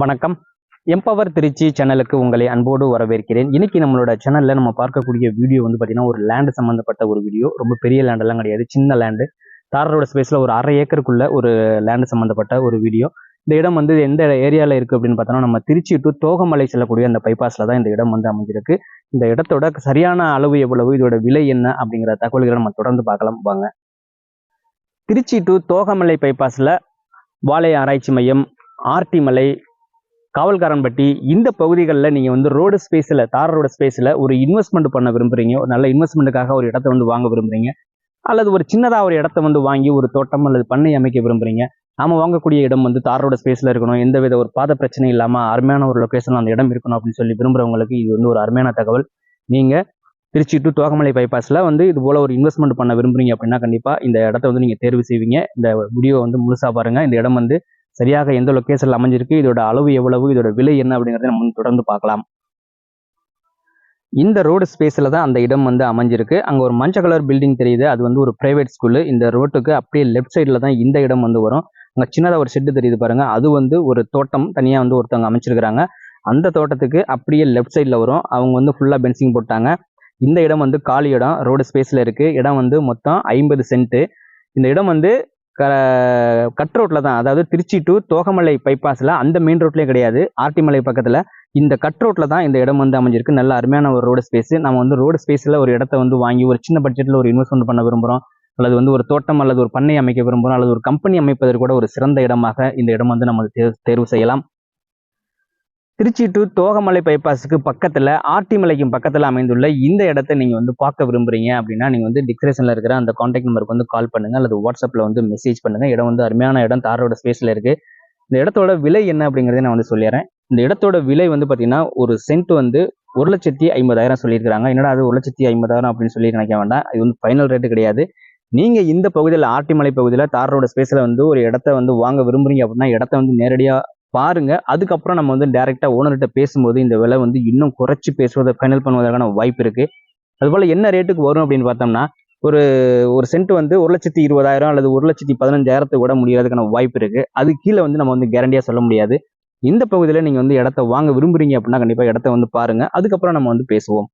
வணக்கம். எம்பவர் திருச்சி சேனலுக்கு உங்களை அன்போடு வரவேற்கிறேன். இன்னைக்கு நம்மளோட சேனல்ல நம்ம பார்க்கக்கூடிய வீடியோ வந்து பார்த்தீங்கன்னா ஒரு லேண்டு சம்மந்தப்பட்ட ஒரு வீடியோ. ரொம்ப பெரிய லேண்டெல்லாம் கிடையாது சின்ன லேண்டு தாரரோட ஸ்பேஸில் ஒரு அரை ஏக்கருக்குள்ள ஒரு லேண்டு சம்மந்தப்பட்ட ஒரு வீடியோ. இந்த இடம் வந்து எந்த ஏரியாவில் இருக்குது அப்படின்னு பார்த்தோன்னா நம்ம திருச்சி டு தோகமலை செல்லக்கூடிய அந்த பைபாஸில் தான் இந்த இடம் வந்து அமைஞ்சிருக்கு. இந்த இடத்தோட சரியான அளவு எவ்வளவு இதோட விலை என்ன அப்படிங்கிற தகவல்களை நம்ம தொடர்ந்து பார்க்கலாம் வாங்க. திருச்சி டு தோகமலை பைபாஸில் வாழை ஆராய்ச்சி மையம் ஆர்டி மலை காவல்காரன்பட்டி இந்த பகுதிகளில் நீங்கள் வந்து ரோடு ஸ்பேஸில் தார் ரோடு ஸ்பேஸில் ஒரு இன்வெஸ்ட்மெண்ட் பண்ண விரும்புறீங்க. ஒரு நல்ல இன்வெஸ்ட்மெண்ட்டுக்காக ஒரு இடத்த வந்து வாங்க விரும்புகிறீங்க அல்லது ஒரு சின்னதாக ஒரு இடத்த வந்து வாங்கி ஒரு தோட்டம் அல்லது பண்ணை அமைக்க விரும்புகிறீங்க நாம் வாங்கக்கூடிய இடம் வந்து தார் ரோடு ஸ்பேஸில் இருக்கணும். எந்த வித ஒரு பாத பிரச்சனை இல்லாமல் அருமையான ஒரு லொக்கேஷனில் அந்த இடம் இருக்கணும் அப்படின்னு சொல்லி விரும்புகிறவங்களுக்கு இது வந்து ஒரு அருமையான தகவல். நீங்கள் திருச்சி டு தோகமலை பைபாஸில் வந்து இது போல ஒரு இன்வெஸ்ட்மெண்ட் பண்ண விரும்புறீங்க அப்படின்னா கண்டிப்பாக இந்த இடத்த வந்து நீங்கள் தேர்வு செய்வீங்க. இந்த வீடியோ வந்து முழுசாக பாருங்கள் இந்த இடம் வந்து சரியாக எந்த லொக்கேஷனில் அமைஞ்சிருக்கு இதோட அளவு எவ்வளவு இதோட விலை என்ன அப்படிங்கிறத நம்ம தொடர்ந்து பார்க்கலாம். இந்த ரோடு ஸ்பேஸில் தான் அந்த இடம் வந்து அமைஞ்சிருக்கு. அங்கே ஒரு மஞ்சள் கலர் பில்டிங் தெரியுது. அது வந்து ஒரு பிரைவேட் ஸ்கூலு இந்த ரோட்டுக்கு அப்படியே லெஃப்ட் சைடில் தான் இந்த இடம் வந்து வரும். அங்கே சின்னதாக ஒரு ஷெட்டு தெரியுது பாருங்கள் அது வந்து ஒரு தோட்டம் தனியாக வந்து ஒருத்தவங்க அமைச்சிருக்கிறாங்க. அந்த தோட்டத்துக்கு அப்படியே லெஃப்ட் சைடில் வரும். அவங்க வந்து ஃபுல்லாக பென்சிங் போட்டாங்க. இந்த இடம் வந்து காலி இடம். ரோடு ஸ்பேஸில் இருக்குது இடம் வந்து மொத்தம் ஐம்பது சென்ட்டு இந்த இடம் வந்து க கட் ரோட்டில் தான் அதாவது திருச்சி டு தோகமலை பைபாஸில் அந்த மெயின் ரோட்லேயே கிடையாது. ஆர்டிமலை பக்கத்தில். இந்த கட் ரோட்டில் தான் இந்த இடம் வந்து அமைஞ்சிருக்கு. நல்ல அருமையான ஒரு ரோடு ஸ்பேஸ் நம்ம வந்து ரோடு ஸ்பேஸில் ஒரு இடத்த வந்து வாங்கி ஒரு சின்ன பட்ஜெட்டில் ஒரு இன்வெஸ்ட்மெண்ட் பண்ண விரும்புகிறோம் அல்லது வந்து ஒரு தோட்டம் அல்லது ஒரு பண்ணை அமைக்க விரும்புகிறோம் அல்லது ஒரு கம்பெனி அமைப்பதற்கு கூட ஒரு சிறந்த இடமாக இந்த இடம் வந்து நம்ம தேர்வு தேர்வு செய்யலாம். திருச்சி டு தோகமலை பைபாஸுக்கு பக்கத்தில் ஆர்டிமலைக்கும் பக்கத்தில் அமைந்துள்ள இந்த இடத்த நீங்கள் வந்து பார்க்க விரும்புறீங்க அப்படின்னா நீங்கள் வந்து டிஸ்கிரிப்ஷனில் இருக்கிற அந்த காண்டாக்ட் நம்பருக்கு வந்து கால் பண்ணுங்கள் அல்லது வாட்ஸ்அப்பில் வந்து மெசேஜ் பண்ணுங்கள் இடம் வந்து அருமையான இடம். தாரோட ஸ்பேஸில் இருக்குது இந்த இடத்தோட விலை என்ன அப்படிங்கிறத நான் வந்து சொல்லிடுறேன். இந்த இடத்தோட விலை வந்து பார்த்தீங்கன்னா ஒரு சென்ட் வந்து ஒரு லட்சத்தி ஐம்பதாயிரம் சொல்லியிருக்கிறாங்க. என்னடா அது ஒரு லட்சத்தி ஐம்பதாயிரம் அப்படின்னு சொல்லி நினைக்க வேண்டாம். இது வந்து ஃபைனல் ரேட்டு கிடையாது. நீங்கள் இந்த பகுதியில் ஆர்டிமலை பகுதியில் தாரோட ஸ்பேஸில் வந்து ஒரு இடத்த வந்து வாங்க விரும்புகிறீங்க அப்படின்னா இடத்த வந்து நேரடியாக பாருங்க. அதுக்கப்புறம் நம்ம வந்து டேரெக்டாக ஓனர்கிட்ட பேசும்போது இந்த விலை வந்து இன்னும் குறைச்சி பேசுவதை ஃபைனல் பண்ணுவதற்கான வாய்ப்பு இருக்கு. அதுபோல் என்ன ரேட்டுக்கு வரும் அப்படின்னு பார்த்தோம்னா ஒரு ஒரு சென்ட் வந்து ஒரு லட்சத்தி இருபதாயிரம் அல்லது ஒரு லட்சத்தி பதினஞ்சாயிரத்தை விட முடியாததுக்கான வாய்ப்பு இருக்கு. அது கீழே வந்து நம்ம வந்து கேரண்டியாக சொல்ல முடியாது. இந்த பகுதியில் நீங்கள் வந்து இடத்த வாங்க விரும்புறீங்க அப்படின்னா கண்டிப்பாக இடத்த வந்து பாருங்க. அதுக்கப்புறம் நம்ம வந்து பேசுவோம்.